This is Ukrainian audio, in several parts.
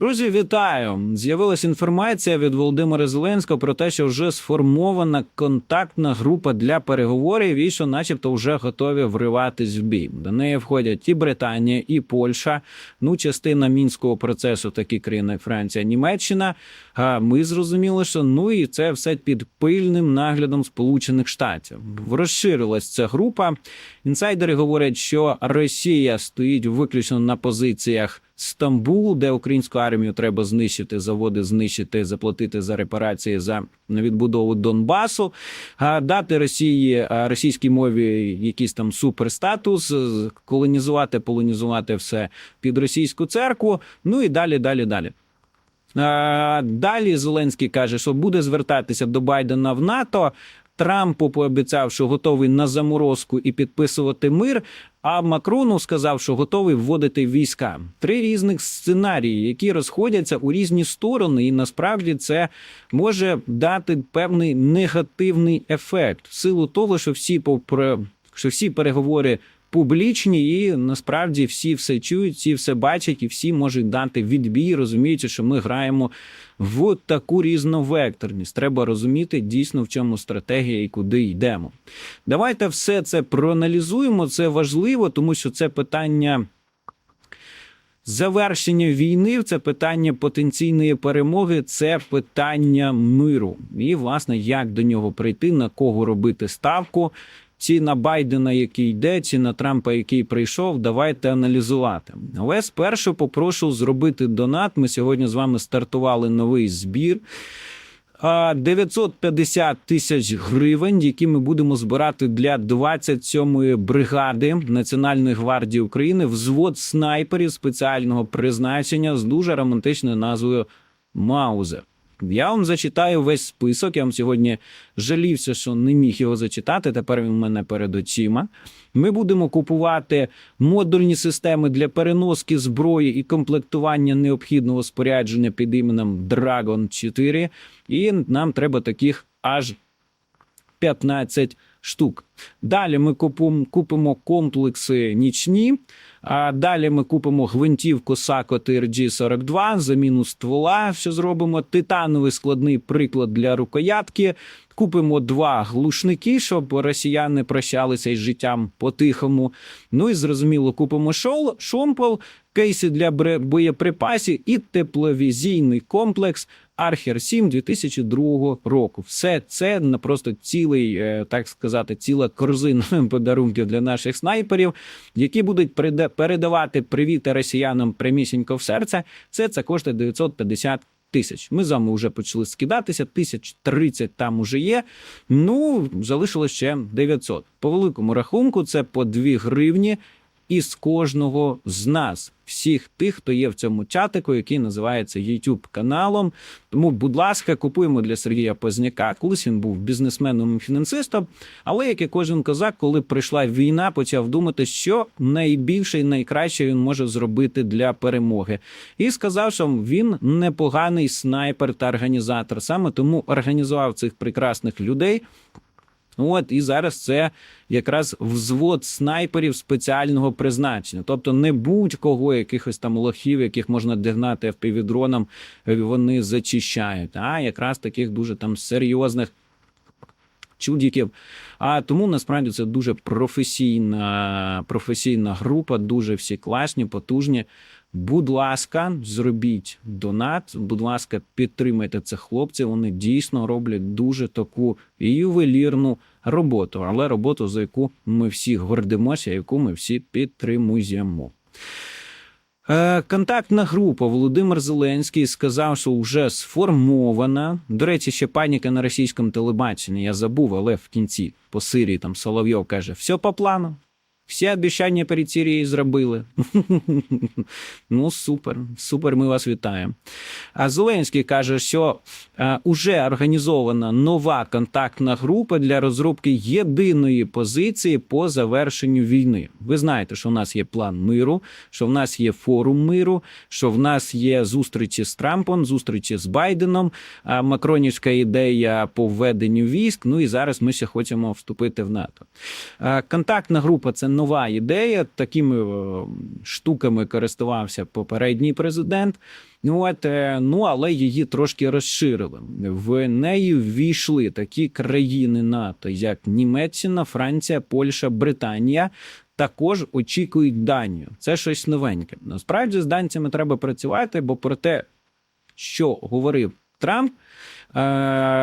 Друзі, вітаю! З'явилася інформація від Володимира Зеленського про те, що вже сформована контактна група для переговорів, і що, начебто, вже готові вриватись в бій. До неї входять і Британія, і Польща. Ну, частина мінського процесу, такі країни, як Франція, Німеччина. А ми зрозуміли, що ну і це все під пильним наглядом Сполучених Штатів. Розширилась ця група. Інсайдери говорять, що Росія стоїть виключно на позиціях. Стамбул, де українську армію треба знищити, заводи знищити, заплатити за репарації за відбудову Донбасу, дати Росії російській мові якийсь там суперстатус, колонізувати, полонізувати все під російську церкву. Ну і далі, далі, далі. Далі Зеленський каже, що буде звертатися до Байдена в НАТО. Трампу пообіцяв, що готовий на заморозку і підписувати мир. А Макрону сказав, що готовий вводити війська. Три різних сценарії, які розходяться у різні сторони, і насправді це може дати певний негативний ефект в силу того, що всі попри що всі переговори публічні, і насправді всі все чують, всі все бачать, і всі можуть дати відбій, розуміючи, що ми граємо в таку різновекторність. Треба розуміти дійсно в чому стратегія і куди йдемо. Давайте все це проаналізуємо. Це важливо, тому що це питання. Завершення війни це питання потенційної перемоги, це питання миру. І, власне, як до нього прийти, на кого робити ставку, чи на Байдена, який йде, чи на Трампа, який прийшов, давайте аналізувати. Але спершу попрошу зробити донат. Ми сьогодні з вами стартували новий збір. 950 тисяч гривень, які ми будемо збирати для 27-ї бригади Національної гвардії України, взвод снайперів спеціального призначення з дуже романтичною назвою Маузер. Я вам зачитаю весь список. Я вам сьогодні жалівся, що не міг його зачитати. Тепер він у мене перед очима. Ми будемо купувати модульні системи для переноски зброї і комплектування необхідного спорядження під іменем Dragon 4. І нам треба таких аж 15 штук. Далі ми купимо, комплекси нічні. А далі ми купимо гвинтівку Сако TRG 42 заміну ствола, що зробимо титановий складний приклад для рукоятки. Купимо два глушники, щоб росіяни прощалися із життям по-тихому. Ну і зрозуміло, купимо шол, шомпол, кейси для боєприпасів і тепловізійний комплекс Архер 7 2002 року. Все це на просто цілий, е, так сказати, ціла корзина подарунків для наших снайперів, які будуть переда- передавати привіти росіянам прямісінько в серце. Це це коштує 950 тисяч. Ми з вами вже почали скидатися. Тисяч 30 там уже є. Ну залишилось ще 900. По великому рахунку, це по 2 гривні із кожного з нас, всіх тих, хто є в цьому чатику, який називається YouTube каналом. Тому, будь ласка, купуємо для Сергія Позняка. Колись він був бізнесменом і фінансистом. Але як і кожен козак, коли прийшла війна, почав думати, що найбільше і найкраще він може зробити для перемоги. І сказав, що він непоганий снайпер та організатор. Саме тому організував цих прекрасних людей. От і зараз це якраз взвод снайперів спеціального призначення. Тобто не будь-кого якихось там лохів, яких можна дігнати впівдроном, вони зачищають, а якраз таких дуже там серйозних чудіків. А тому насправді це дуже професійна, професійна група, дуже всі класні, потужні. Будь ласка, зробіть донат. Будь ласка, підтримайте цих хлопців. Вони дійсно роблять дуже таку ювелірну роботу, але роботу, за яку ми всі гордимося, яку ми всі підтримуємо. Е, Контактна група Володимир Зеленський сказав, що вже сформована. До речі, ще паніка на російському телебаченні. Я забув, але в кінці по Сирії там Соловйов каже: все по плану. Всі обіцяння перед Сирією зробили. ну, супер, супер, ми вас вітаємо. А Зеленський каже, що е, уже організована нова контактна група для розробки єдиної позиції по завершенню війни. Ви знаєте, що в нас є план миру, що в нас є форум миру, що в нас є зустрічі з Трампом, зустрічі з Байденом, макронівська ідея по введенню військ. Ну і зараз ми ще хочемо вступити в НАТО. Е, Контактна група це нова ідея. Такими е, штуками користувався попередній президент. Ну, от, е, ну, але її трошки розширили. В неї ввійшли такі країни НАТО, як Німеччина, Франція, Польща, Британія. Також очікують Данію. Це щось новеньке. Насправді з данцями треба працювати, бо про те, що говорив Трамп,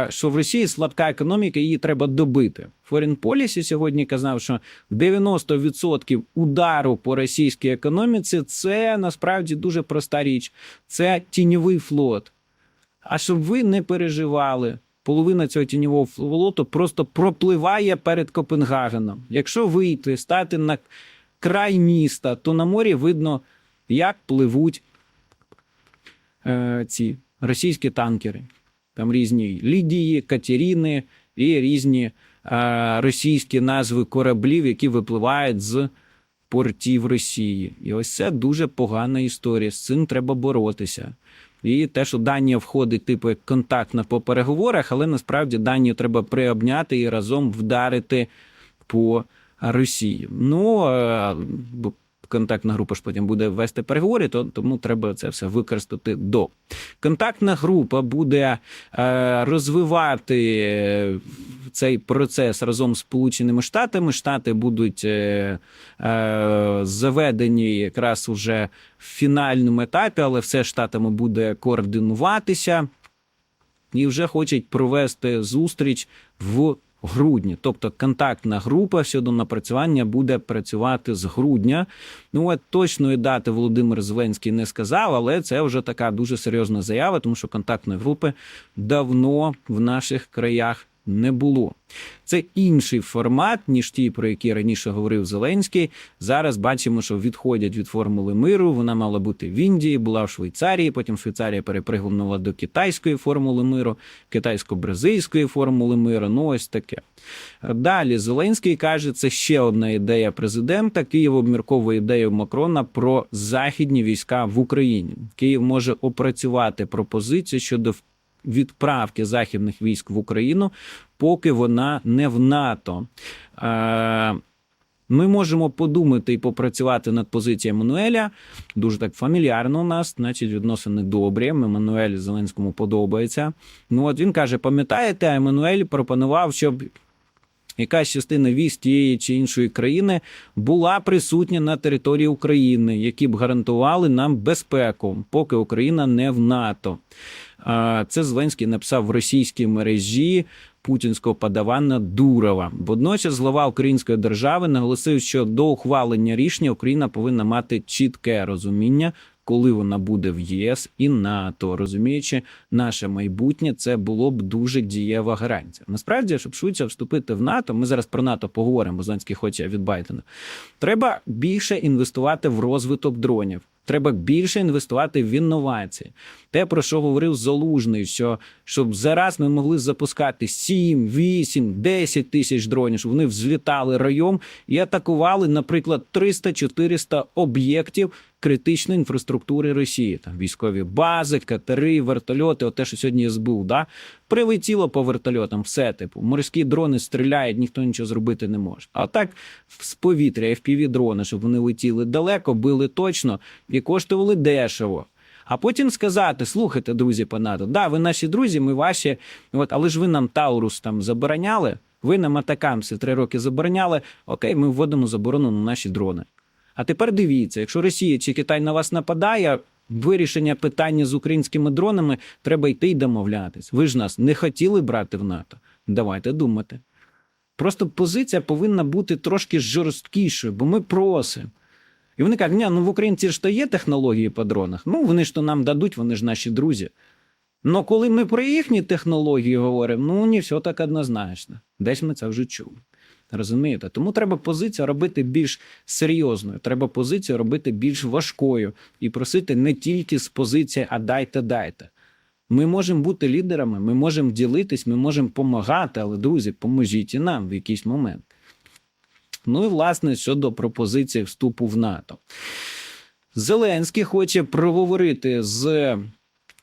що в Росії слабка економіка, її треба добити. Foreign Policy сьогодні казав, що 90% удару по російській економіці це насправді дуже проста річ. Це тіньовий флот. А щоб ви не переживали, половина цього тіньового флоту просто пропливає перед Копенгагеном. Якщо вийти, стати на край міста, то на морі видно, як пливуть е, ці російські танкери. Там різні Лідії, Катеріни і різні е, російські назви кораблів, які випливають з портів Росії. І ось це дуже погана історія. З цим треба боротися. І те, що Данія входить, типу, як контактна по переговорах, але насправді Данію треба приобняти і разом вдарити по Росії. Ну контактна група ж потім буде вести переговори, то тому треба це все використати до. Контактна група буде е, розвивати е, цей процес разом з Сполученими Штатами. Штати будуть е, заведені якраз уже в фінальному етапі, але все штатами буде координуватися і вже хочуть провести зустріч в грудні. Тобто контактна група щодо напрацювання буде працювати з грудня. Ну от точної дати Володимир Зеленський не сказав, але це вже така дуже серйозна заява, тому що контактної групи давно в наших краях не було. Це інший формат, ніж ті, про які раніше говорив Зеленський. Зараз бачимо, що відходять від формули миру. Вона мала бути в Індії, була в Швейцарії. Потім Швейцарія перепригнула до китайської формули миру, китайсько-бразильської формули миру. Ну ось таке. Далі Зеленський каже, це ще одна ідея президента. Київ обмірковує ідею Макрона про західні війська в Україні. Київ може опрацювати пропозицію щодо відправки західних військ в Україну, поки вона не в НАТО. Е, Ми можемо подумати і попрацювати над позицією Еммануеля. Дуже так фамільярно у нас, значить, відносини добрі. Еммануель Зеленському подобається. Ну от він каже: пам'ятаєте, Еммануель пропонував, щоб. Якась частина військ тієї чи іншої країни була присутня на території України, які б гарантували нам безпеку, поки Україна не в НАТО. Це Зеленський написав в російській мережі путінського подавана Дурова. Водночас глава Української держави наголосив, що до ухвалення рішення Україна повинна мати чітке розуміння. Коли вона буде в ЄС і НАТО, розуміючи, наше майбутнє це було б дуже дієва гарантія. Насправді, щоб швидше вступити в НАТО, ми зараз про НАТО поговоримо. Зеленський хоче від Байдена. Треба більше інвестувати в розвиток дронів. Треба більше інвестувати в інновації. Те, про що говорив Залужний, що щоб зараз ми могли запускати 7, 8, 10 тисяч дронів, щоб вони взлітали райом і атакували, наприклад, 300-400 об'єктів критичної інфраструктури Росії. Там військові бази, катери, вертольоти. От те, що сьогодні СБУ, да? прилетіло по вертольотам, все типу. Морські дрони стріляють, ніхто нічого зробити не може. А так з повітря fpv дрони, щоб вони летіли далеко, били точно і коштували дешево. А потім сказати: слухайте, друзі, по НАТО, да, ви наші друзі, ми ваші, от, але ж ви нам Таурус там забороняли. Ви нам атакамси три роки забороняли. Окей, ми вводимо заборону на наші дрони. А тепер дивіться, якщо Росія чи Китай на вас нападає, вирішення питання з українськими дронами треба йти й домовлятись. Ви ж нас не хотіли брати в НАТО. Давайте думати. Просто позиція повинна бути трошки жорсткішою, бо ми просимо. І вони кажуть, ні, ну в українці ж то є технології по дронах. Ну, вони ж то нам дадуть, вони ж наші друзі. Ну, коли ми про їхні технології говоримо, ну не все так однозначно. Десь ми це вже чули. Розумієте? Тому треба позицію робити більш серйозною, треба позицію робити більш важкою і просити не тільки з позиції, а дайте, дайте. Ми можемо бути лідерами, ми можемо ділитись, ми можемо допомагати, але, друзі, поможіть і нам в якийсь момент. Ну і власне щодо пропозиції вступу в НАТО. Зеленський хоче проговорити з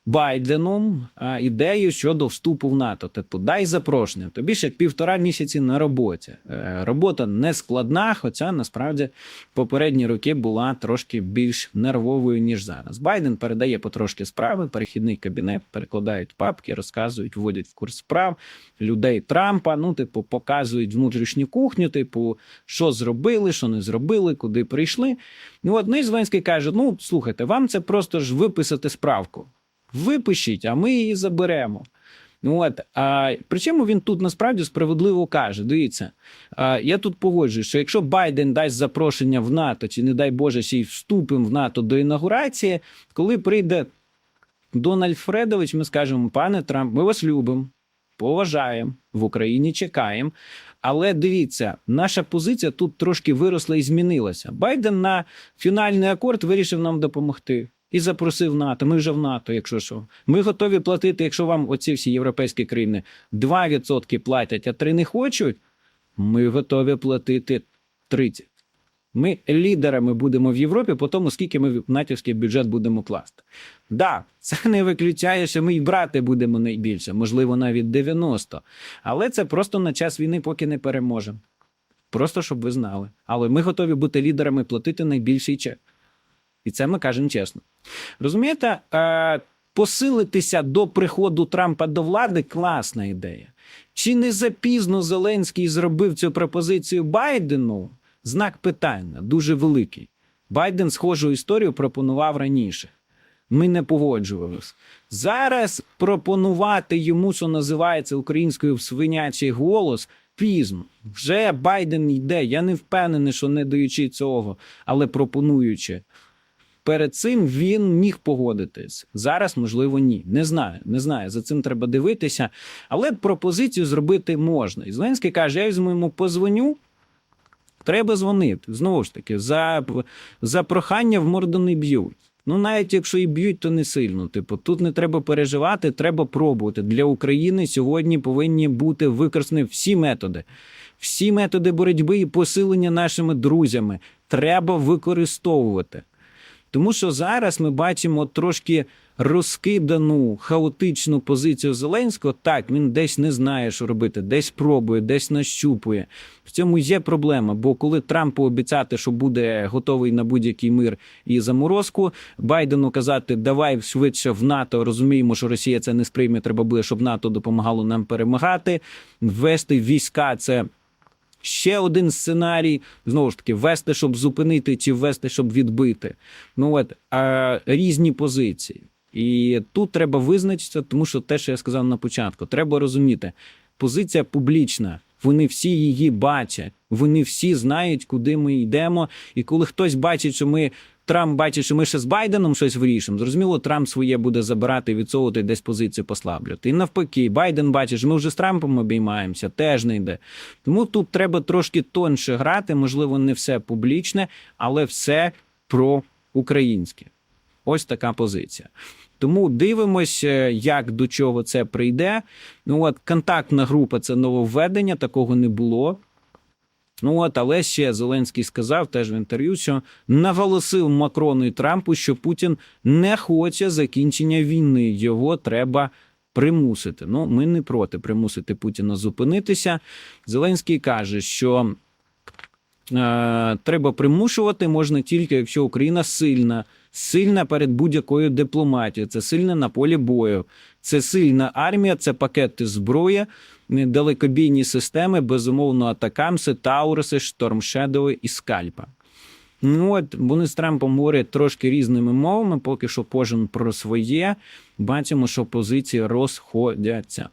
Байденом ідею щодо вступу в НАТО. Типу, дай запрошення. Тобі ще півтора місяці на роботі. Е, робота не складна, хоча насправді попередні роки була трошки більш нервовою ніж зараз. Байден передає потрошки справи, перехідний кабінет, перекладають папки, розказують, вводять в курс справ людей Трампа. Ну, типу, показують внутрішню кухню, типу, що зробили, що не зробили, куди прийшли. Ну, от ну, Зеленський каже: ну слухайте, вам це просто ж виписати справку. Випишіть, а ми її заберемо. Ну от а причому він тут насправді справедливо каже: дивіться, а, я тут погоджуюсь, що якщо Байден дасть запрошення в НАТО, чи не дай Боже, ще й вступимо в НАТО до інаугурації, коли прийде Дональд Фредович, ми скажемо, пане Трамп, ми вас любимо, поважаємо, в Україні чекаємо. Але дивіться, наша позиція тут трошки виросла і змінилася. Байден на фінальний акорд вирішив нам допомогти. І запросив НАТО. Ми вже в НАТО, якщо що. Ми готові платити, якщо вам оці всі європейські країни 2% платять, а 3 не хочуть. Ми готові платити 30. Ми лідерами будемо в Європі по тому, скільки ми в натівський бюджет будемо класти. Да, це не виключає, що ми і брати будемо найбільше, можливо, навіть 90. Але це просто на час війни, поки не переможемо. Просто щоб ви знали. Але ми готові бути лідерами, платити найбільший чек. І це ми кажемо чесно. Розумієте, е, посилитися до приходу Трампа до влади класна ідея. Чи не запізно Зеленський зробив цю пропозицію Байдену? Знак питання дуже великий. Байден схожу історію пропонував раніше. Ми не погоджувалися. Зараз пропонувати йому, що називається українською свинячий голос, пізно. Вже Байден йде. Я не впевнений, що не даючи цього, але пропонуючи. Перед цим він міг погодитись. Зараз, можливо, ні. Не знаю. Не знаю. За цим треба дивитися. Але пропозицію зробити можна. І Зеленський каже: я візьму йому позвоню. Треба дзвонити. Знову ж таки, за, за прохання в морду не б'ють. Ну, навіть якщо і б'ють, то не сильно. Типу, тут не треба переживати, треба пробувати. Для України сьогодні повинні бути використані всі методи. Всі методи боротьби і посилення нашими друзями треба використовувати. Тому що зараз ми бачимо трошки розкидану хаотичну позицію Зеленського. Так, він десь не знає, що робити, десь пробує, десь нащупує. В цьому є проблема. Бо коли Трампу обіцяти, що буде готовий на будь-який мир і заморозку, Байдену казати, давай швидше в НАТО, розуміємо, що Росія це не сприйме. Треба буде, щоб НАТО допомагало нам перемагати. Ввести війська це. Ще один сценарій знову ж таки вести, щоб зупинити, чи ввести, щоб відбити. Ну от а, різні позиції. І тут треба визначитися, тому що те, що я сказав на початку, треба розуміти, позиція публічна. Вони всі її бачать, вони всі знають, куди ми йдемо. І коли хтось бачить, що ми Трамп бачить, що ми ще з Байденом щось вирішимо, зрозуміло, Трамп своє буде забирати, відсовувати десь позицію послаблювати. І навпаки, Байден бачить, що ми вже з Трампом обіймаємося, теж не йде. Тому тут треба трошки тонше грати. Можливо, не все публічне, але все про українське. Ось така позиція. Тому дивимося, як до чого це прийде. Ну от контактна група це нововведення, такого не було. Ну от, але ще Зеленський сказав теж в інтерв'ю, що наголосив Макрону і Трампу, що Путін не хоче закінчення війни. Його треба примусити. Ну, ми не проти примусити Путіна зупинитися. Зеленський каже, що е, треба примушувати можна тільки, якщо Україна сильна, сильна перед будь-якою дипломатією, це сильна на полі бою, це сильна армія, це пакети зброї, далекобійні системи, безумовно, атакамси, Тауруси, Штормшедови і Скальпа. Ну от вони з Трампом говорять трошки різними мовами, поки що кожен про своє. Бачимо, що позиції розходяться.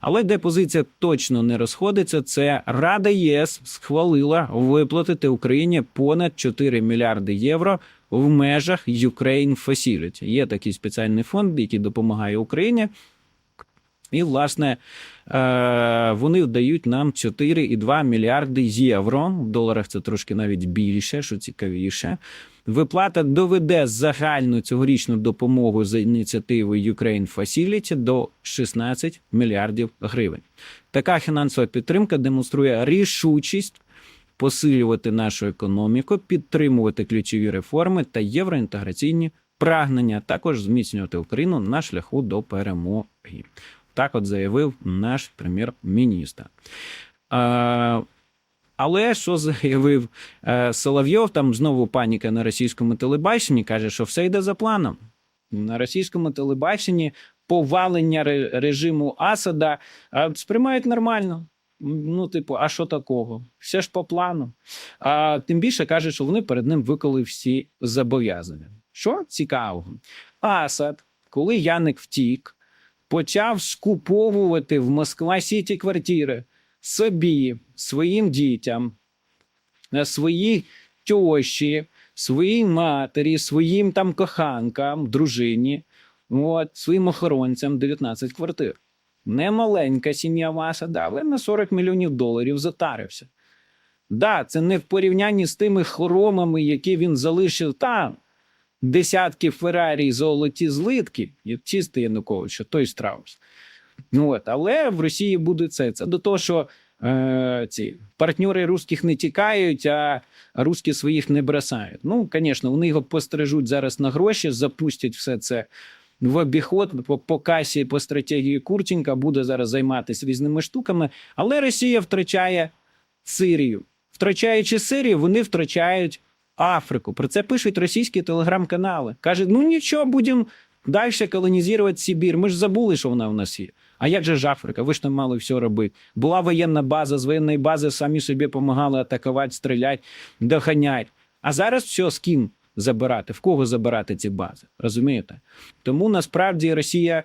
Але де позиція точно не розходиться, це Рада ЄС схвалила виплатити Україні понад 4 мільярди євро в межах Ukraine Facility. Є такий спеціальний фонд, який допомагає Україні. І, власне, е, вони дають нам 4,2 мільярди євро. В доларах це трошки навіть більше, що цікавіше. Виплата доведе загальну цьогорічну допомогу за ініціативою Ukraine Facility до 16 мільярдів гривень. Така фінансова підтримка демонструє рішучість посилювати нашу економіку, підтримувати ключові реформи та євроінтеграційні прагнення також зміцнювати Україну на шляху до перемоги. Так от заявив наш прем'єр-міністр. Але що заявив е, Соловйов? Там знову паніка на російському телебаченні каже, що все йде за планом. На російському телебаченні повалення режиму Асада сприймають нормально. Ну, типу, а що такого? Все ж по плану. А тим більше каже, що вони перед ним виконали всі зобов'язання. Що цікавого? Асад, коли Яник втік, почав скуповувати в Москва Сіті квартири собі, своїм дітям, на своїй тьощі, своїй матері, своїм там коханкам, дружині, от, своїм охоронцям 19 квартир. Немаленька сім'я ваша, да, але на 40 мільйонів доларів затарився. Да, це не в порівнянні з тими хоромами, які він залишив там. Десятки Феррарі, золоті злитки, і чистий Янукович, той Страус. Ну, от, але в Росії буде це. Це до того, що е, ці партнери русських не тікають, а русські своїх не бросають. Ну, звісно, вони його постережуть зараз на гроші, запустять все це в обіход по, по касі, по стратегії Курченка, буде зараз займатися різними штуками. Але Росія втрачає Сирію. Втрачаючи Сирію, вони втрачають Африку. Про це пишуть російські телеграм-канали. Кажуть, ну нічого, будемо далі колонізувати Сибір. Ми ж забули, що вона в нас є. А як же ж Африка? Ви ж там мали все робити. Була воєнна база, з воєнної бази самі собі допомагали атакувати, стріляти, доганяти. А зараз все з ким забирати? В кого забирати ці бази? Розумієте? Тому насправді Росія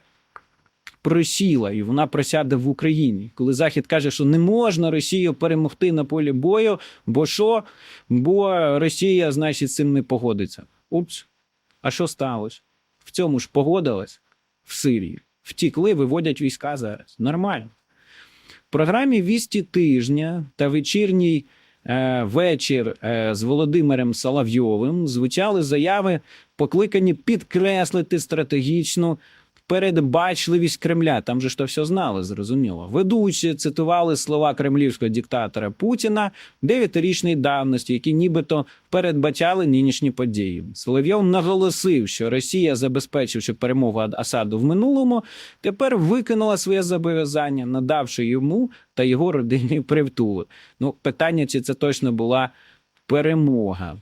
просіла, і вона просяде в Україні. Коли Захід каже, що не можна Росію перемогти на полі бою, бо що? Бо Росія, значить, цим не погодиться. Упс. А що сталося? В цьому ж погодилась в Сирії. Втікли, виводять війська зараз. Нормально. В програмі «Вісті тижня та вечірній е, вечір е, з Володимиром Соловйовим звучали заяви, покликані підкреслити стратегічну передбачливість Кремля. Там же ж то все знали, зрозуміло. Ведучі цитували слова кремлівського диктатора Путіна дев'ятирічної давності, які нібито передбачали нинішні події. Соловйов наголосив, що Росія, забезпечивши перемогу Асаду в минулому, тепер виконала своє зобов'язання, надавши йому та його родині притулок. Ну, питання, чи це точно була перемога.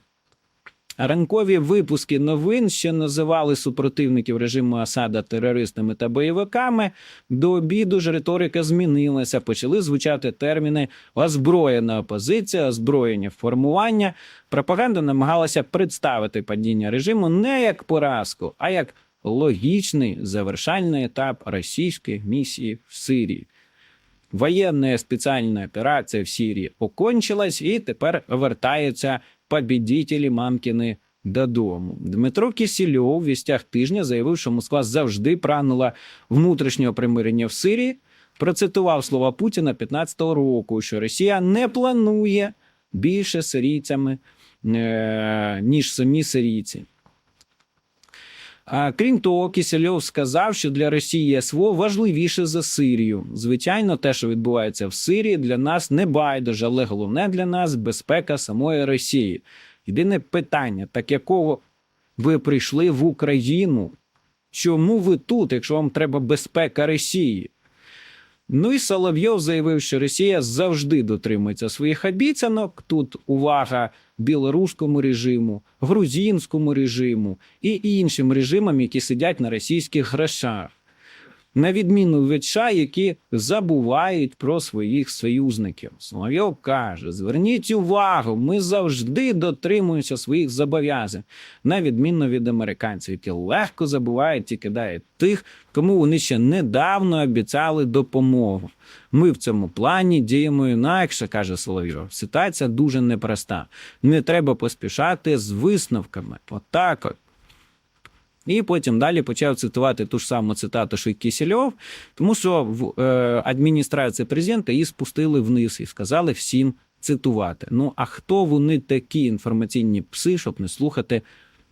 Ранкові випуски новин, що називали супротивників режиму Асада терористами та бойовиками, до обіду ж риторика змінилася. Почали звучати терміни озброєна опозиція, озброєні формування. Пропаганда намагалася представити падіння режиму не як поразку, а як логічний завершальний етап російської місії в Сирії. Воєнна спеціальна операція в Сирії окончилась, і тепер вертаються побідітелі мамкіни додому. Дмитро Кісільов в вістях тижня заявив, що Москва завжди прагнула внутрішнього примирення в Сирії. Процитував слова Путіна 15-го року, що Росія не планує більше сирійцями, е, ніж самі сирійці. Крім того, Кісельов сказав, що для Росії СВО важливіше за Сирію. Звичайно, те, що відбувається в Сирії, для нас не байдуже, але головне для нас безпека самої Росії. Єдине питання: так якого ви прийшли в Україну? Чому ви тут, якщо вам треба безпека Росії? Ну і Соловйов заявив, що Росія завжди дотримується своїх обіцянок. Тут увага білоруському режиму, грузинському режиму і іншим режимам, які сидять на російських грошах. На відміну від США, які забувають про своїх союзників. Соловйов каже: зверніть увагу, ми завжди дотримуємося своїх зобов'язань, на відміну від американців, які легко забувають і кидають тих, кому вони ще недавно обіцяли допомогу. Ми в цьому плані діємо інакше, каже Соловйов. Ситуація дуже непроста. Не треба поспішати з висновками. Отак от. І потім далі почав цитувати ту ж саму цитату, що й Кісельов, тому що в е, адміністрації президента її спустили вниз і сказали всім цитувати. Ну а хто вони такі інформаційні пси, щоб не слухати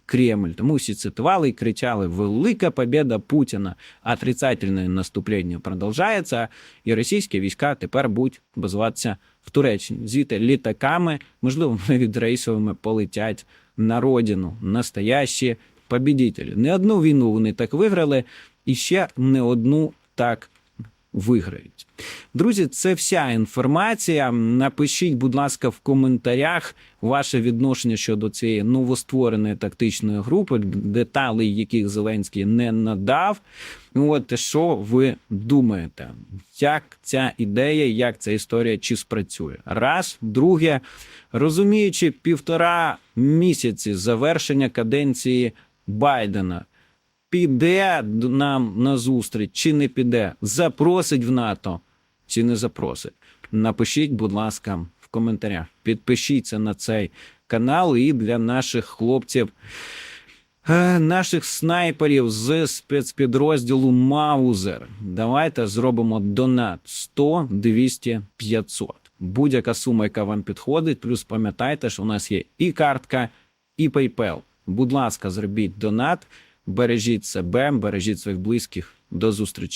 Кремль? Тому всі цитували і кричали: Велика побіда Путіна! Отрицательне наступлення продовжується, і російські війська тепер будуть базуватися в Туреччині. Звідти літаками, можливо, навіть рейсовими полетять на родину. Настоящі побідітелі. Не одну війну вони так виграли, і ще не одну так виграють. Друзі, це вся інформація. Напишіть, будь ласка, в коментарях ваше відношення щодо цієї новоствореної тактичної групи, деталей, яких Зеленський не надав. От що ви думаєте? Як ця ідея, як ця історія чи спрацює? Раз, друге, розуміючи півтора місяці завершення каденції Байдена піде нам на зустріч чи не піде, запросить в НАТО чи не запросить. Напишіть, будь ласка, в коментарях. Підпишіться на цей канал і для наших хлопців, е, наших снайперів з спецпідрозділу Маузер. Давайте зробимо донат 100, 200, 500. Будь-яка сума, яка вам підходить. Плюс пам'ятайте, що у нас є і картка, і PayPal. Будь ласка, зробіть донат. Бережіть себе, бережіть своїх близьких. До зустрічі.